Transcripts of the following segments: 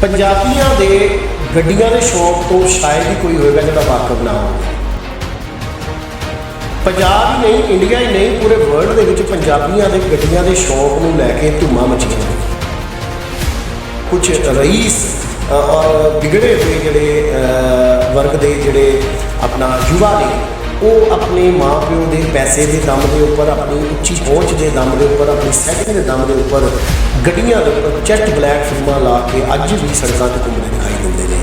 ਪੰਜਾਬੀਆਂ ਦੇ ਗੱਡੀਆਂ ਦੇ ਸ਼ੌਕ ਤੋਂ ਸ਼ਾਇਦ ਹੀ ਕੋਈ ਹੋਵੇਗਾ ਜਿਹੜਾ ਵਾਕਫ ਨਾ ਹੋਵੇ। ਪੰਜਾਬ ਹੀ ਨਹੀਂ ਇੰਡੀਆ ਹੀ ਨਹੀਂ, ਪੂਰੇ ਵਰਲਡ ਦੇ ਵਿੱਚ ਪੰਜਾਬੀਆਂ ਦੇ ਗੱਡੀਆਂ ਦੇ ਸ਼ੌਕ ਨੂੰ ਲੈ ਕੇ ਧੁੰਮਾਂ ਮਚੀਆਂ ਹੋਈਆਂ ਕੁਝ ਰਈਸ ਔਰ ਵਿਗੜੇ ਹੋਏ ਜਿਹੜੇ ਵਰਗ ਦੇ ਜਿਹੜੇ ਆਪਣਾ ਯੁਵਾ ਨੇ ਉਹ ਆਪਣੇ ਮਾਪਿਓ ਦੇ ਪੈਸੇ ਦੇ ਦਮ ਦੇ ਉੱਪਰ, ਆਪਣੀ ਉੱਚੀ ਪਹੁੰਚ ਦੇ ਦਮ ਦੇ ਉੱਪਰ, ਆਪਣੀ ਸੈਟਿੰਗ ਦੇ ਦਮ ਦੇ ਉੱਪਰ ਗੱਡੀਆਂ ਦੇ ਉੱਪਰ ਚੈਟ ਬਲੈਕ ਫਿਲਮਾਂ ਲਾ ਕੇ ਅੱਜ ਵੀ ਸੜਕਾਂ ਤੇ ਘੁੰਮਦੇ ਦਿਖਾਈ ਦਿੰਦੇ ਨੇ।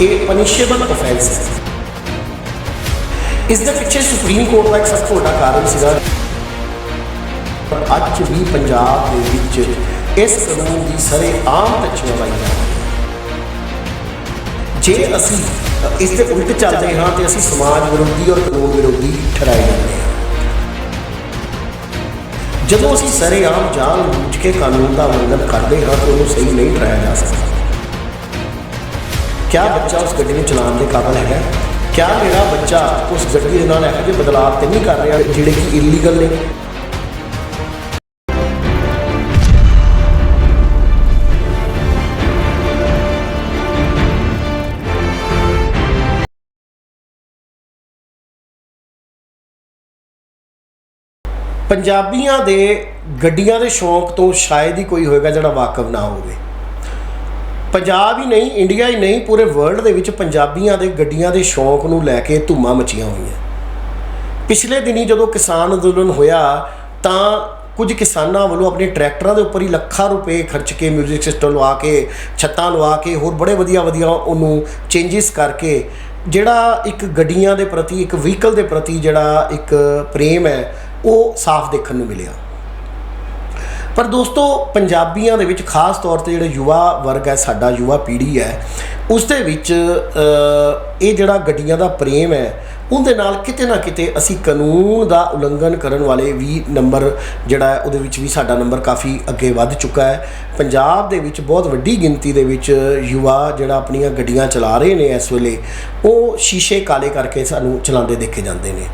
ਇਹ ਪਨਿਸ਼ੇਬਲ ਅਫੈਂਸ ਹੈ। ਇਸ ਦੇ ਪਿੱਛੇ ਸੁਪਰੀਮ ਕੋਰਟ ਦਾ ਇੱਕ ਸਭ ਤੋਂ ਵੱਡਾ ਕਾਰਨ ਸੀਗਾ। ਪਰ ਅੱਜ ਵੀ ਪੰਜਾਬ ਦੇ ਵਿੱਚ ਇਸ ਕਾਨੂੰਨ ਦੀ ਸਾਰੇ ਆਮ ਤੱਚੀਆਂ ਲਾਈਆਂ ਜੇ ਅਸੀਂ ਇਸ ਦੇ ਉਲਟ ਚੱਲਦੇ ਹਾਂ ਤੇ ਅਸੀਂ ਸਮਾਜ ਵਿਰੋਧੀ ਔਰ ਕਾਨੂੰਨ ਵਿਰੋਧੀ ਠਹਿਰਾਏ ਜਾਂਦੇ ਹਾਂ। ਜਦੋਂ ਅਸੀਂ ਸਾਰੇ ਆਮ ਜਾਣ ਬੁੱਝ ਕੇ ਕਾਨੂੰਨ ਦਾ ਉਲੰਘਣ ਕਰਦੇ ਹਾਂ ਤਾਂ ਉਹਨੂੰ ਸਹੀ ਨਹੀਂ ਠਹਿਰਾਇਆ ਜਾ ਸਕਦਾ। ਕਿਆ ਬੱਚਾ ਉਸ ਗੱਡੀ ਨੂੰ ਚਲਾਉਣ ਦੇ ਕਾਬਿਲ ਹੈਗਾ? ਕਿਆ ਮੇਰਾ ਬੱਚਾ ਉਸ ਗੱਡੀ ਦੇ ਨਾਲ ਇਹੋ ਜਿਹੇ ਬਦਲਾਅ ਤੇ ਨਹੀਂ ਕਰ ਰਿਹਾ ਜਿਹੜੇ ਕਿ ਇਲੀਗਲ ਨੇ? ਪੰਜਾਬੀਆਂ ਦੇ ਗੱਡੀਆਂ ਦੇ ਸ਼ੌਂਕ ਤੋਂ ਸ਼ਾਇਦ ਹੀ ਕੋਈ ਹੋਏਗਾ ਜਿਹੜਾ ਵਾਕਫ ਨਾ ਹੋਵੇ। ਪੰਜਾਬ ਹੀ ਨਹੀਂ, ਇੰਡੀਆ ਹੀ ਨਹੀਂ, ਪੂਰੇ ਵਰਲਡ ਦੇ ਵਿੱਚ ਪੰਜਾਬੀਆਂ ਦੇ ਗੱਡੀਆਂ ਦੇ ਸ਼ੌਂਕ ਨੂੰ ਲੈ ਕੇ ਧੂਮਾਂ ਮਚੀਆਂ ਹੋਈਆਂ। ਪਿਛਲੇ ਦਿਨੀ ਜਦੋਂ ਕਿਸਾਨ ਅੰਦੋਲਨ ਹੋਇਆ, ਤਾਂ ਕੁਝ ਕਿਸਾਨਾਂ ਵੱਲੋਂ ਆਪਣੇ ਟਰੈਕਟਰਾਂ ਦੇ ਉੱਪਰ ਹੀ ਲੱਖਾਂ ਰੁਪਏ ਖਰਚ ਕੇ 뮤직 ਸਿਸਟਮ ਲਵਾ ਕੇ, ਛੱਤਾਂ ਲਵਾ ਕੇ, ਹੋਰ ਬੜੇ ਵਧੀਆ ਵਧੀਆ ਉਹਨੂੰ ਚੇਂਜਸ ਕਰਕੇ ਜਿਹੜਾ ਇੱਕ ਗੱਡੀਆਂ ਦੇ ਪ੍ਰਤੀ, ਇੱਕ ਵਹੀਕਲ ਦੇ ਪ੍ਰਤੀ ਜਿਹੜਾ ਇੱਕ ਪ੍ਰੇਮ ਹੈ ਉਹ ਸਾਫ਼ ਦੇਖਣ ਨੂੰ ਮਿਲਿਆ। ਪਰ ਦੋਸਤੋ, ਪੰਜਾਬੀਆਂ ਦੇ ਵਿੱਚ ਖਾਸ ਤੌਰ ਤੇ ਜਿਹੜਾ ਯੁਵਾ ਵਰਗ ਹੈ, ਸਾਡਾ ਯੁਵਾ ਪੀੜ੍ਹੀ ਹੈ, ਉਸ ਦੇ ਵਿੱਚ ਇਹ ਜਿਹੜਾ ਗੱਡੀਆਂ ਦਾ ਪ੍ਰੇਮ ਹੈ, ਉਹਦੇ ਨਾਲ ਕਿਤੇ ਨਾ ਕਿਤੇ ਅਸੀਂ ਕਾਨੂੰਨ ਦਾ ਉਲੰਘਣ ਕਰਨ ਵਾਲੇ ਵੀ ਨੰਬਰ ਜਿਹੜਾ ਹੈ, ਉਹਦੇ ਵਿੱਚ ਵੀ ਸਾਡਾ ਨੰਬਰ ਕਾਫੀ ਅੱਗੇ ਵੱਧ ਚੁੱਕਾ ਹੈ। ਪੰਜਾਬ ਦੇ ਵਿੱਚ ਬਹੁਤ ਵੱਡੀ ਗਿਣਤੀ ਦੇ ਵਿੱਚ ਯੁਵਾ ਜਿਹੜਾ ਆਪਣੀਆਂ ਗੱਡੀਆਂ ਚਲਾ ਰਹੇ ਨੇ ਇਸ ਵੇਲੇ, ਉਹ ਸ਼ੀਸ਼ੇ ਕਾਲੇ ਕਰਕੇ ਸਾਨੂੰ ਚਲਾਉਂਦੇ ਦੇਖੇ ਜਾਂਦੇ ਨੇ।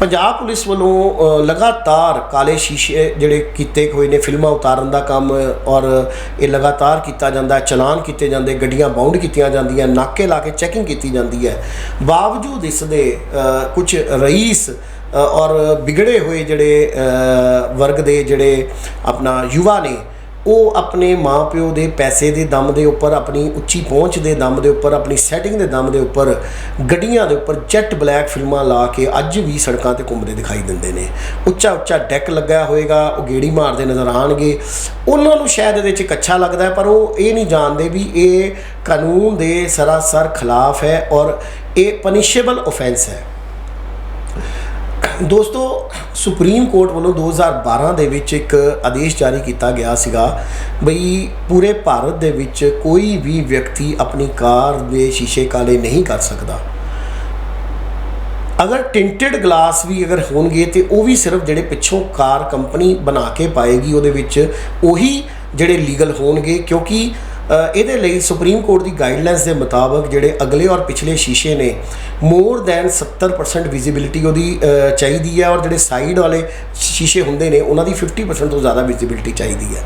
ਪੰਜਾਬ ਪੁਲਿਸ ਵੱਲੋਂ ਲਗਾਤਾਰ ਕਾਲੇ ਸ਼ੀਸ਼ੇ ਜਿਹੜੇ ਕੀਤੇ ਹੋਏ ਨੇ ਫਿਲਮਾਂ ਉਤਾਰਨ ਦਾ ਕੰਮ, ਔਰ ਇਹ ਲਗਾਤਾਰ ਕੀਤਾ ਜਾਂਦਾ ਚਲਾਨ ਕੀਤੇ ਜਾਂਦੇ, ਗੱਡੀਆਂ ਬਾਉਂਡ ਕੀਤੀਆਂ ਜਾਂਦੀਆਂ, ਨਾਕੇ ਲਾ ਕੇ ਚੈਕਿੰਗ ਕੀਤੀ ਜਾਂਦੀ ਹੈ। ਬਾਵਜੂਦ ਇਸ ਦੇ ਕੁਝ ਰਈਸ ਔਰ ਵਿਗੜੇ ਹੋਏ ਜਿਹੜੇ ਵਰਗ ਦੇ ਜਿਹੜੇ ਆਪਣਾ ਯੁਵਾ ਨੇ ਉਹ ਆਪਣੇ ਮਾਪਿਓ ਦੇ ਪੈਸੇ ਦੇ ਦਮ ਦੇ ਉੱਪਰ, ਆਪਣੀ ਉੱਚੀ ਪਹੁੰਚ ਦੇ ਦਮ ਦੇ ਉੱਪਰ, ਆਪਣੀ ਸੈਟਿੰਗ ਦੇ ਦਮ ਦੇ ਉੱਪਰ ਗੱਡੀਆਂ ਦੇ ਉੱਪਰ ਜੈਟ ਬਲੈਕ ਫਿਲਮਾਂ ਲਾ ਕੇ ਅੱਜ ਵੀ ਸੜਕਾਂ ਤੇ ਘੁੰਮਦੇ ਦਿਖਾਈ ਦਿੰਦੇ ਨੇ। ਉੱਚਾ ਉੱਚਾ ਡੈਕ ਲੱਗਾ ਹੋਏਗਾ, ਉਹ ਗੇੜੀ ਮਾਰਦੇ ਨਜ਼ਰ ਆਣਗੇ ਉਹਨਾਂ ਨੂੰ ਸ਼ਾਇਦ ਇਹਦੇ 'ਚ ਇੱਕ ਅੱਛਾ ਲੱਗਦਾ ਪਰ ਉਹ ਇਹ ਨਹੀਂ ਜਾਣਦੇ ਵੀ ਇਹ ਕਾਨੂੰਨ ਦੇ ਸਰਾਸਰ ਖਿਲਾਫ ਹੈ ਔਰ ਇਹ ਪਨਿਸ਼ੇਬਲ ਆਫੈਂਸ ਹੈ। ਦੋਸਤੋ ਸੁਪਰੀਮ ਕੋਰਟ ਵੱਲੋਂ 2012 ਦੇ ਵਿੱਚ ਇੱਕ ਆਦੇਸ਼ ਜਾਰੀ ਕੀਤਾ ਗਿਆ ਸੀਗਾ ਬਈ ਪੂਰੇ ਭਾਰਤ ਦੇ ਵਿੱਚ ਕੋਈ ਵੀ ਵਿਅਕਤੀ ਆਪਣੀ ਕਾਰ ਦੇ ਸ਼ੀਸ਼ੇ ਕਾਲੇ ਨਹੀਂ ਕਰ ਸਕਦਾ। ਅਗਰ ਟਿੰਟਡ ਗਲਾਸ ਵੀ ਅਗਰ ਹੋਣਗੇ ਤੇ ਉਹ ਵੀ ਸਿਰਫ ਜਿਹੜੇ ਪਿੱਛੋਂ ਕਾਰ ਕੰਪਨੀ ਬਣਾ ਕੇ ਪਾਏਗੀ, ਉਹਦੇ ਵਿੱਚ ਉਹੀ ਜਿਹੜੇ ਲੀਗਲ ਹੋਣਗੇ ਕਿਉਂਕਿ ਇਹਦੇ ਲਈ ਸੁਪਰੀਮ ਕੋਰਟ ਦੀ ਗਾਈਡਲਾਈਨਸ ਦੇ ਮੁਤਾਬਕ ਜਿਹੜੇ ਅਗਲੇ ਔਰ ਪਿਛਲੇ ਸ਼ੀਸ਼ੇ ਨੇ ਮੋਰ ਦੈਨ 70% ਵਿਜ਼ਿਬਿਲਿਟੀ ਉਹਦੀ ਚਾਹੀਦੀ ਹੈ ਔਰ ਜਿਹੜੇ ਸਾਈਡ ਵਾਲੇ ਸ਼ੀਸ਼ੇ ਹੁੰਦੇ ਨੇ, ਉਹਨਾਂ ਦੀ 50% ਤੋਂ ਜ਼ਿਆਦਾ ਵਿਜ਼ਿਬਿਲਿਟੀ ਚਾਹੀਦੀ ਹੈ।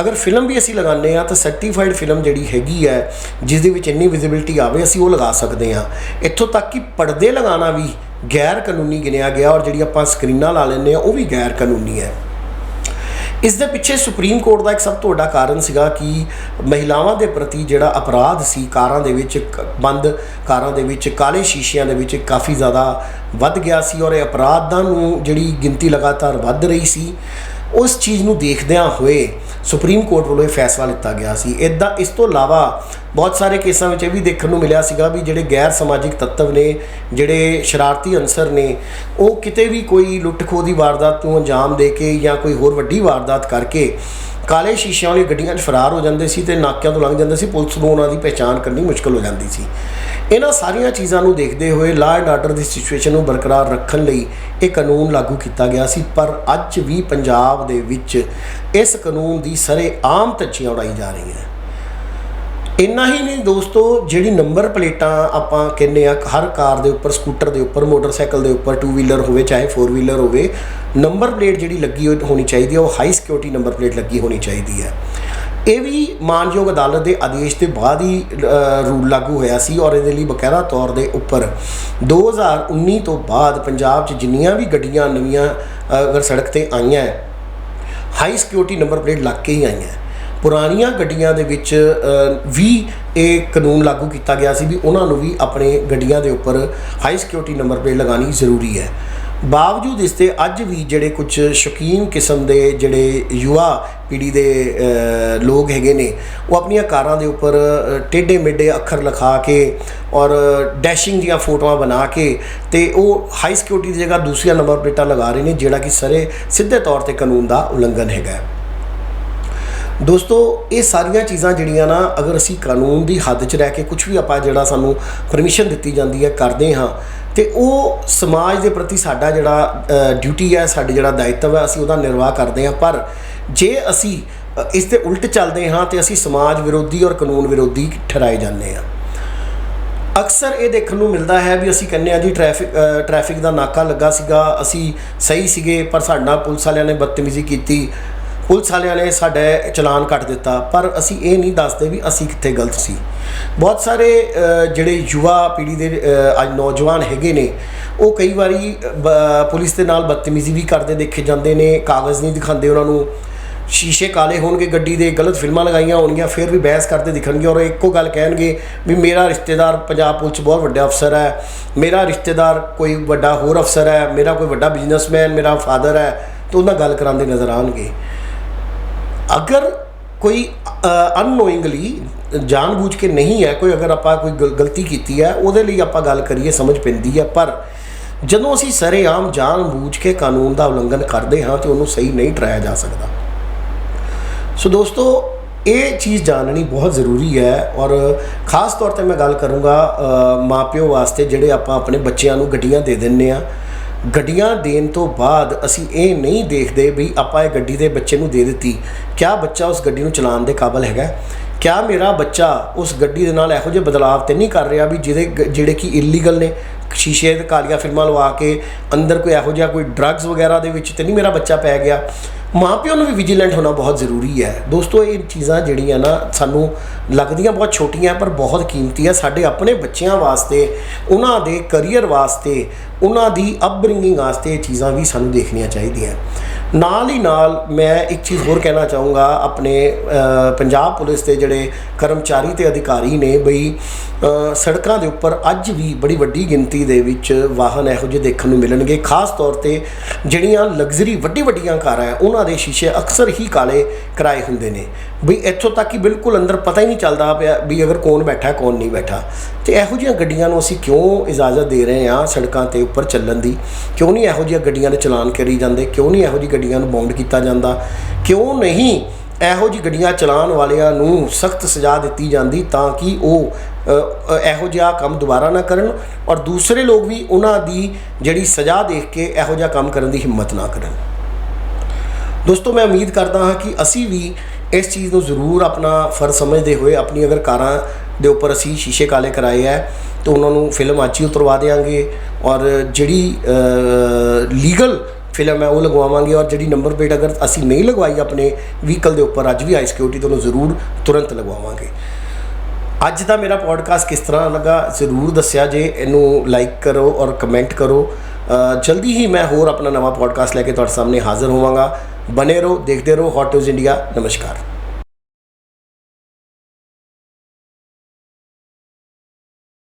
ਅਗਰ ਫਿਲਮ ਵੀ ਅਸੀਂ ਲਗਾਉਂਦੇ ਆ ਤਾਂ ਸਰਟੀਫਾਈਡ ਫਿਲਮ ਜਿਹੜੀ ਹੈਗੀ ਹੈ, ਜਿਸ ਦੇ ਵਿੱਚ ਇੰਨੀ ਵਿਜ਼ਿਬਿਲਿਟੀ ਆਵੇ, ਅਸੀਂ ਉਹ ਲਗਾ ਸਕਦੇ ਹਾਂ। ਇੱਥੋਂ ਤੱਕ ਕਿ ਪਰਦੇ ਲਗਾਉਣਾ ਵੀ ਗੈਰ ਕਾਨੂੰਨੀ ਗਿਣਿਆ ਗਿਆ ਔਰ ਜਿਹੜੀ ਆਪਾਂ ਸਕਰੀਨਾਂ ਲਾ ਲੈਂਦੇ ਆ ਉਹ ਵੀ ਗੈਰ ਕਾਨੂੰਨੀ ਹੈ। ਇਸ ਦੇ ਪਿੱਛੇ ਸੁਪਰੀਮ ਕੋਰਟ ਦਾ ਇੱਕ ਸਭ ਤੋਂ ਵੱਡਾ ਕਾਰਨ ਸੀਗਾ ਕਿ ਮਹਿਲਾਵਾਂ ਦੇ ਪ੍ਰਤੀ ਜਿਹੜਾ ਅਪਰਾਧ ਸੀ, ਕਾਰਾਂ ਦੇ ਵਿੱਚ ਬੰਦ ਕਾਰਾਂ ਦੇ ਵਿੱਚ, ਕਾਲੇ ਸ਼ੀਸ਼ਿਆਂ ਦੇ ਵਿੱਚ ਕਾਫੀ ਜ਼ਿਆਦਾ ਵੱਧ ਗਿਆ ਸੀ ਔਰ ਇਹ ਅਪਰਾਧਾਂ ਨੂੰ ਜਿਹੜੀ ਗਿਣਤੀ ਲਗਾਤਾਰ ਵੱਧ ਰਹੀ ਸੀ। ਉਸ ਚੀਜ਼ ਨੂੰ ਦੇਖਦਿਆਂ ਹੋਏ ਸੁਪਰੀਮ ਕੋਰਟ ਵੱਲੋਂ ਇਹ ਫੈਸਲਾ ਲਿੱਤਾ ਗਿਆ ਸੀ। ਇਦਾਂ ਇਸ ਤੋਂ ਇਲਾਵਾ ਬਹੁਤ ਸਾਰੇ ਕੇਸਾਂ ਵਿੱਚ ਇਹ ਵੀ ਦੇਖਣ ਨੂੰ ਮਿਲਿਆ ਸੀਗਾ ਵੀ ਜਿਹੜੇ ਗੈਰ ਸਮਾਜਿਕ ਤੱਤਵ ਨੇ, ਜਿਹੜੇ ਸ਼ਰਾਰਤੀ ਅਨਸਰ ਨੇ, ਉਹ ਕਿਤੇ ਵੀ ਕੋਈ ਲੁੱਟ ਖੋਹ ਦੀ ਵਾਰਦਾਤ ਨੂੰ ਅੰਜਾਮ ਦੇ ਕੇ ਜਾਂ ਕੋਈ ਹੋਰ ਵੱਡੀ ਵਾਰਦਾਤ ਕਰਕੇ ਕਾਲੇ ਸ਼ੀਸ਼ਿਆਂ ਵਾਲੀ ਗੱਡੀਆਂ 'ਚ ਫਰਾਰ ਹੋ ਜਾਂਦੇ ਸੀ ਤੇ ਨਾਕਿਆਂ ਤੋਂ ਲੰਘ ਜਾਂਦੇ ਸੀ, ਪੁਲਿਸ ਨੂੰ ਉਹਨਾਂ ਦੀ ਪਛਾਣ ਕਰਨੀ ਮੁਸ਼ਕਲ ਹੋ ਜਾਂਦੀ ਸੀ। ਇਹਨਾਂ ਸਾਰੀਆਂ ਚੀਜ਼ਾਂ ਨੂੰ ਦੇਖਦੇ ਹੋਏ ਲਾਅ ਐਂਡ ਆਰਡਰ ਦੀ ਸਿਚੁਏਸ਼ਨ ਨੂੰ ਬਰਕਰਾਰ ਰੱਖਣ ਲਈ ਇਹ ਕਾਨੂੰਨ ਲਾਗੂ ਕੀਤਾ ਗਿਆ ਸੀ, ਪਰ ਅੱਜ ਵੀ ਪੰਜਾਬ ਦੇ ਵਿੱਚ ਇਸ ਕਾਨੂੰਨ ਦੀ ਸਾਰੇ ਆਮ ਧੱਜੀਆਂ ਉਡਾਈ ਜਾ ਰਹੀਆਂ। ਇੰਨਾ ਹੀ ਨਹੀਂ ਦੋਸਤੋ, ਜਿਹੜੀ ਨੰਬਰ ਪਲੇਟਾਂ ਆਪਾਂ ਕਹਿੰਦੇ ਆ, ਹਰ ਕਾਰ ਦੇ ਉੱਪਰ ਸਕੂਟਰ ਦੇ ਉੱਪਰ ਮੋਟਰਸਾਈਕਲ ਦੇ ਉੱਪਰ ਟੂ ਵੀਲਰ ਹੋਵੇ, ਚਾਹੇ ਫੋਰ ਵੀਲਰ ਹੋਵੇ ਨੰਬਰ ਪਲੇਟ ਜਿਹੜੀ ਲੱਗੀ ਹੋਣੀ ਚਾਹੀਦੀ ਹੈ ਉਹ ਹਾਈ ਸਿਕਿਉਰਿਟੀ ਨੰਬਰ ਪਲੇਟ ਲੱਗੀ ਹੋਣੀ ਚਾਹੀਦੀ ਹੈ ਇਹ ਵੀ ਮਾਨਯੋਗ ਅਦਾਲਤ ਦੇ ਆਦੇਸ਼ ਦੇ ਬਾਅਦ ਹੀ ਰੂਲ ਲਾਗੂ ਹੋਇਆ ਸੀ ਔਰ ਇਹਦੇ ਲਈ ਬਕਾਇਦਾ ਤੌਰ ਦੇ ਉੱਪਰ 2019 ਤੋਂ ਬਾਅਦ ਪੰਜਾਬ 'ਚ ਜਿੰਨੀਆਂ ਵੀ ਗੱਡੀਆਂ ਨਵੀਆਂ, ਅਗਰ ਸੜਕ ਤੇ ਆਈਆਂ ਹਾਈ ਸਿਕਿਉਰਿਟੀ ਨੰਬਰ ਪਲੇਟ ਲੱਗ ਕੇ ਹੀ ਆਈਆਂ। ਪੁਰਾਣੀਆਂ ਗੱਡੀਆਂ ਦੇ ਵਿੱਚ ਵੀ ਇਹ ਕਾਨੂੰਨ ਲਾਗੂ ਕੀਤਾ ਗਿਆ ਸੀ ਵੀ ਉਹਨਾਂ ਨੂੰ ਵੀ ਆਪਣੇ ਗੱਡੀਆਂ ਦੇ ਉੱਪਰ ਹਾਈ ਸਿਕਿਉਰਿਟੀ ਨੰਬਰ ਪਲੇਟ ਲਗਾਉਣੀ ਜ਼ਰੂਰੀ ਹੈ। ਬਾਵਜੂਦ ਇਸ 'ਤੇ ਅੱਜ ਵੀ ਜਿਹੜੇ ਕੁਝ ਸ਼ੌਕੀਨ ਕਿਸਮ ਦੇ ਜਿਹੜੇ ਯੁਵਾ ਪੀੜ੍ਹੀ ਦੇ ਲੋਕ ਹੈਗੇ ਨੇ, ਉਹ ਆਪਣੀਆਂ ਕਾਰਾਂ ਦੇ ਉੱਪਰ ਟੇਢੇ ਮੇਢੇ ਅੱਖਰ ਲਿਖਾ ਕੇ ਔਰ ਡੈਸ਼ਿੰਗ ਦੀਆਂ ਫੋਟੋਆਂ ਬਣਾ ਕੇ ਤੇ ਉਹ ਹਾਈ ਸਿਕਿਉਰਿਟੀ ਦੀ ਜਗ੍ਹਾ ਦੂਸਰੀਆਂ ਨੰਬਰ ਪਲੇਟਾਂ ਲਗਾ ਰਹੇ ਨੇ, ਜਿਹੜਾ ਕਿ ਸਰੇ ਸਿੱਧੇ ਤੌਰ ਤੇ ਕਾਨੂੰਨ ਦਾ ਉਲੰਘਣ ਹੈਗਾ ਦੋਸਤੋ ਇਹ ਸਾਰੀਆਂ ਚੀਜ਼ਾਂ ਜਿਹੜੀਆਂ ਨਾ ਅਗਰ ਅਸੀਂ ਕਾਨੂੰਨ ਦੀ ਹੱਦ 'ਚ ਰਹਿ ਕੇ ਕੁਝ ਵੀ ਆਪਾਂ ਜਿਹੜਾ ਸਾਨੂੰ ਪਰਮਿਸ਼ਨ ਦਿੱਤੀ ਜਾਂਦੀ ਹੈ ਕਰਦੇ ਹਾਂ ਤੇ ਉਹ ਸਮਾਜ ਦੇ ਪ੍ਰਤੀ ਸਾਡਾ ਜਿਹੜਾ ਡਿਊਟੀ ਹੈ ਸਾਡਾ ਜਿਹੜਾ ਦਾਇਤਵ ਹੈ ਅਸੀਂ ਉਹਦਾ ਨਿਰਵਾਹ ਕਰਦੇ ਹਾਂ। ਪਰ ਜੇ ਅਸੀਂ ਇਸ ਦੇ ਉਲਟ ਚੱਲਦੇ ਹਾਂ ਤੇ ਅਸੀਂ ਸਮਾਜ ਵਿਰੋਧੀ ਔਰ ਕਾਨੂੰਨ ਵਿਰੋਧੀ ਠਹਿਰਾਏ ਜਾਂਦੇ ਹਾਂ। ਅਕਸਰ ਇਹ ਦੇਖਣ ਨੂੰ ਮਿਲਦਾ ਹੈ ਵੀ ਅਸੀਂ ਕਹਿੰਦੇ ਆ ਜੀ ਟ੍ਰੈਫਿਕ ਅ, ਟ੍ਰੈਫਿਕ ਦਾ ਨਾਕਾ ਲੱਗਾ ਸੀਗਾ ਅਸੀਂ ਸਹੀ ਸੀਗੇ ਪਰ ਸਾਡੇ ਨਾਲ ਪੁਲਿਸ ਵਾਲਿਆਂ ਨੇ ਬਦਤਮੀਜ਼ੀ ਕੀਤੀ। ਪੁਲਿਸ ਵਾਲਿਆਂ ਨੇ ਸਾਡਾ ਚਲਾਨ ਕੱਟ ਦਿੱਤਾ, ਪਰ ਅਸੀਂ ਇਹ ਨਹੀਂ ਦੱਸਦੇ ਵੀ ਅਸੀਂ ਕਿੱਥੇ ਗਲਤ ਸੀ। ਬਹੁਤ ਸਾਰੇ ਜਿਹੜੇ ਯੁਵਾ ਪੀੜ੍ਹੀ ਦੇ ਅੱਜ ਨੌਜਵਾਨ ਹੈਗੇ ਨੇ, ਉਹ ਕਈ ਵਾਰੀ ਬ- ਪੁਲਿਸ ਦੇ ਨਾਲ ਬਦਤਮੀਜ਼ੀ ਵੀ ਕਰਦੇ ਦੇਖੇ ਜਾਂਦੇ ਨੇ, ਕਾਗਜ਼ ਨਹੀਂ ਦਿਖਾਉਂਦੇ ਉਹਨਾਂ ਨੂੰ। ਸ਼ੀਸ਼ੇ ਕਾਲੇ ਹੋਣਗੇ ਗੱਡੀ ਦੇ, ਗਲਤ ਫਿਲਮਾਂ ਲਗਾਈਆਂ ਹੋਣਗੀਆਂ, ਫਿਰ ਵੀ ਬਹਿਸ ਕਰਦੇ ਦਿਖਣਗੇ ਔਰ ਇੱਕੋ ਗੱਲ ਕਹਿਣਗੇ ਵੀ ਮੇਰਾ ਰਿਸ਼ਤੇਦਾਰ ਪੰਜਾਬ ਪੁਲਿਸ ਬਹੁਤ ਵੱਡਾ ਅਫਸਰ ਹੈ, ਮੇਰਾ ਰਿਸ਼ਤੇਦਾਰ ਕੋਈ ਵੱਡਾ ਹੋਰ ਅਫਸਰ ਹੈ, ਮੇਰਾ ਕੋਈ ਵੱਡਾ ਬਿਜ਼ਨਸਮੈਨ ਮੇਰਾ ਫਾਦਰ ਹੈ, ਤਾਂ ਉਹਨਾਂ ਗੱਲ ਕਰਾਉਂਦੇ ਨਜ਼ਰ ਆਉਣਗੇ। ਅਗਰ ਕੋਈ ਅਨਨੋਇੰਗਲੀ ਜਾਣਬੁੱਝ ਕੇ ਨਹੀਂ ਹੈ ਕੋਈ ਅਗਰ ਆਪਾਂ ਕੋਈ ਗਲ- ਗਲਤੀ ਕੀਤੀ ਹੈ ਉਹਦੇ ਲਈ ਆਪਾਂ ਗੱਲ ਕਰੀਏ ਸਮਝ ਪੈਂਦੀ ਹੈ ਪਰ ਜਦੋਂ ਅਸੀਂ ਸਰੇਆਮ ਜਾਣਬੁੱਝ ਕੇ ਕਾਨੂੰਨ ਦਾ ਉਲੰਘਣ ਕਰਦੇ ਹਾਂ ਤੇ ਉਹਨੂੰ ਸਹੀ ਨਹੀਂ ਠਹਿਰਾਇਆ ਜਾ ਸਕਦਾ। ਸੋ ਦੋਸਤੋ ਇਹ ਚੀਜ਼ ਜਾਣਨੀ ਬਹੁਤ ਜ਼ਰੂਰੀ ਹੈ ਔਰ ਖਾਸ ਤੌਰ ਤੇ ਮੈਂ ਗੱਲ ਕਰੂੰਗਾ ਅ, ਮਾਪਿਓ ਵਾਸਤੇ ਜਿਹੜੇ ਆਪਾਂ ਆਪਣੇ ਬੱਚਿਆਂ ਨੂੰ ਗੱਡੀਆਂ ਦੇ ਦਿੰਨੇ ਆ ਗੱਡੀਆਂ ਦੇਣ ਤੋਂ ਬਾਅਦ ਅਸੀਂ ਇਹ ਨਹੀਂ ਦੇਖਦੇ ਵੀ ਆਪਾਂ ਇਹ ਗੱਡੀ ਦੇ ਬੱਚੇ ਨੂੰ ਦੇ ਦਿੱਤੀ। ਕਿਆ ਬੱਚਾ ਉਸ ਗੱਡੀ ਨੂੰ ਚਲਾਉਣ ਦੇ ਕਾਬਿਲ ਹੈਗਾ? ਕਿਆ ਮੇਰਾ ਬੱਚਾ ਉਸ ਗੱਡੀ ਦੇ ਨਾਲ ਇਹੋ ਜਿਹੇ ਬਦਲਾਵ ਤੇ ਨਹੀਂ ਕਰ ਰਿਹਾ ਵੀ ਜਿਹਦੇ ਗ- ਜਿਹੜੇ ਕਿ ਇਲੀਗਲ ਨੇ? ਸ਼ੀਸ਼ੇ ਤੇ ਕਾਲੀਆਂ ਫਿਲਮਾਂ ਲਵਾ ਕੇ ਅੰਦਰ ਕੋਈ ਇਹੋ ਜਿਹਾ ਕੋਈ ਡਰੱਗਸ ਵਗੈਰਾ ਦੇ ਵਿੱਚ ਤੇ ਨਹੀਂ ਮੇਰਾ ਬੱਚਾ ਪੈ ਗਿਆ। ਮਾਪਿਆਂ ਨੂੰ ਵੀ ਵਿਜੀਲੈਂਟ ਹੋਣਾ ਬਹੁਤ ਜ਼ਰੂਰੀ ਹੈ। ਦੋਸਤੋ, ਇਹ ਚੀਜ਼ਾਂ ਜਿਹੜੀਆਂ ਨਾ ਸਾਨੂੰ ਲੱਗਦੀਆਂ ਬਹੁਤ ਛੋਟੀਆਂ ਪਰ ਬਹੁਤ ਕੀਮਤੀ ਆ। ਸਾਡੇ ਆਪਣੇ ਬੱਚਿਆਂ ਵਾਸਤੇ, ਉਹਨਾਂ ਦੇ ਕੈਰੀਅਰ ਵਾਸਤੇ ਉਹਨਾਂ ਦੀ ਅਪਬ੍ਰਿੰਗਿੰਗ ਵਾਸਤੇ ਇਹ ਚੀਜ਼ਾਂ ਵੀ ਸਾਨੂੰ ਦੇਖਣੀਆਂ ਚਾਹੀਦੀਆਂ। ਨਾਲ ਹੀ ਨਾਲ ਮੈਂ ਇੱਕ ਚੀਜ਼ ਹੋਰ ਕਹਿਣਾ ਚਾਹੂੰਗਾ, ਆਪਣੇ ਪੰਜਾਬ ਪੁਲਿਸ ਦੇ ਜਿਹੜੇ ਕਰਮਚਾਰੀ ਤੇ ਅਧਿਕਾਰੀ ਨੇ ਬਈ ਸੜਕਾਂ ਦੇ ਉੱਪਰ ਅੱਜ ਵੀ ਬੜੀ ਵੱਡੀ ਗਿਣਤੀ ਦੇ ਵਿੱਚ ਵਾਹਨ ਇਹੋ ਜਿਹੇ ਦੇਖਣ ਨੂੰ ਮਿਲਣਗੇ। ਖਾਸ ਤੌਰ ਤੇ ਜਿਹੜੀਆਂ ਲਗਜ਼ਰੀ ਵੱਡੀ ਵੱਡੀਆਂ ਕਾਰਾਂ ਹੈ, ਉਹਨਾਂ ਦੇ ਸ਼ੀਸ਼ੇ ਅਕਸਰ ਹੀ ਕਾਲੇ ਕਰਾਏ ਹੁੰਦੇ ਨੇ। ਬਈ ਇੱਥੋਂ ਤੱਕ ਕਿ ਬਿਲਕੁਲ ਅੰਦਰ ਪਤਾ ਹੀ ਨਹੀਂ ਚੱਲਦਾ ਪਿਆ ਵੀ ਅਗਰ ਕੌਣ ਬੈਠਾ, ਕੌਣ ਨਹੀਂ ਬੈਠਾ। ਤੇ ਇਹੋ ਜਿਹੀਆਂ ਗੱਡੀਆਂ ਨੂੰ ਅਸੀਂ ਕਿਉਂ ਇਜਾਜ਼ਤ ਦੇ ਰਹੇ ਹਾਂ ਸੜਕਾਂ ਤੇ ਉੱਪਰ ਚੱਲਣ ਦੀ। ਕਿਉਂ ਨਹੀਂ ਇਹੋ ਜਿਹੀਆਂ ਗੱਡੀਆਂ ਦੇ ਚਲਾਨ ਕਰੀ ਜਾਂਦੇ? ਕਿਉਂ ਨਹੀਂ ਇਹੋ ਜਿਹੀ ਗੱਡੀਆਂ ਨੂੰ ਬਾਉਂਡ ਕੀਤਾ ਜਾਂਦਾ? ਕਿਉਂ ਨਹੀਂ ਇਹੋ ਜਿਹੀ ਗੱਡੀਆਂ ਚਲਾਉਣ ਵਾਲਿਆਂ ਨੂੰ ਸਖਤ ਸਜ਼ਾ ਦਿੱਤੀ ਜਾਂਦੀ ਤਾਂ ਕਿ ਉਹ ਇਹੋ ਜਿਹਾ ਕੰਮ ਦੁਬਾਰਾ ਨਾ ਕਰਨ ਔਰ ਦੂਸਰੇ ਲੋਕ ਵੀ ਉਹਨਾਂ ਦੀ ਜਿਹੜੀ ਸਜ਼ਾ ਦੇਖ ਕੇ ਇਹੋ ਜਿਹਾ ਕੰਮ ਕਰਨ ਦੀ ਹਿੰਮਤ ਨਾ ਕਰਨ। ਦੋਸਤੋ, ਮੈਂ ਉਮੀਦ ਕਰਦਾ ਹਾਂ ਕਿ ਅਸੀਂ ਵੀ ਇਸ ਚੀਜ਼ ਨੂੰ ਜ਼ਰੂਰ ਆਪਣਾ ਫਰਜ਼ ਸਮਝਦੇ ਹੋਏ ਆਪਣੀ ਅਗਰ ਕਾਰਾਂ ਦੇ ਉੱਪਰ ਅਸੀਂ ਸ਼ੀਸ਼ੇ ਕਾਲੇ ਕਰਾਏ ਹੈ, ਤਾਂ ਉਹਨਾਂ ਨੂੰ ਫਿਲਮ ਅੱਜ ਹੀ ਉਤਰਵਾ ਦੇਵਾਂਗੇ ਔਰ ਜਿਹੜੀ ਲੀਗਲ ਫਿਲਮ ਹੈ ਉਹ ਲਗਵਾਵਾਂਗੇ ਔਰ ਜਿਹੜੀ ਨੰਬਰ ਪਲੇਟ ਅਗਰ ਅਸੀਂ ਨਹੀਂ ਲਗਵਾਈ ਆਪਣੇ ਵਹੀਕਲ ਦੇ ਉੱਪਰ ਅੱਜ ਵੀ ਆਈ ਸਿਕਿਉਰਿਟੀ ਤੋਂ ਉਹਨੂੰ ਜ਼ਰੂਰ ਤੁਰੰਤ ਲਗਵਾਵਾਂਗੇ। ਅੱਜ ਦਾ ਮੇਰਾ ਪੋਡਕਾਸਟ ਕਿਸ ਤਰ੍ਹਾਂ ਲੱਗਾ ਜ਼ਰੂਰ ਦੱਸਿਆ ਜੇ, ਇਹਨੂੰ ਲਾਈਕ ਕਰੋ ਔਰ ਕਮੈਂਟ ਕਰੋ। ਜਲਦੀ ਹੀ ਮੈਂ ਹੋਰ ਆਪਣਾ ਨਵਾਂ ਪੋਡਕਾਸਟ ਲੈ ਕੇ ਤੁਹਾਡੇ ਸਾਹਮਣੇ ਹਾਜ਼ਰ ਹੋਵਾਂਗਾ। ਬਨੇ ਰਹੋ, ਦੇਖਦੇ ਰਹੋ ਹੌਟ ਨਿਊਜ਼ ਇੰਡੀਆ ਨਮਸਕਾਰ।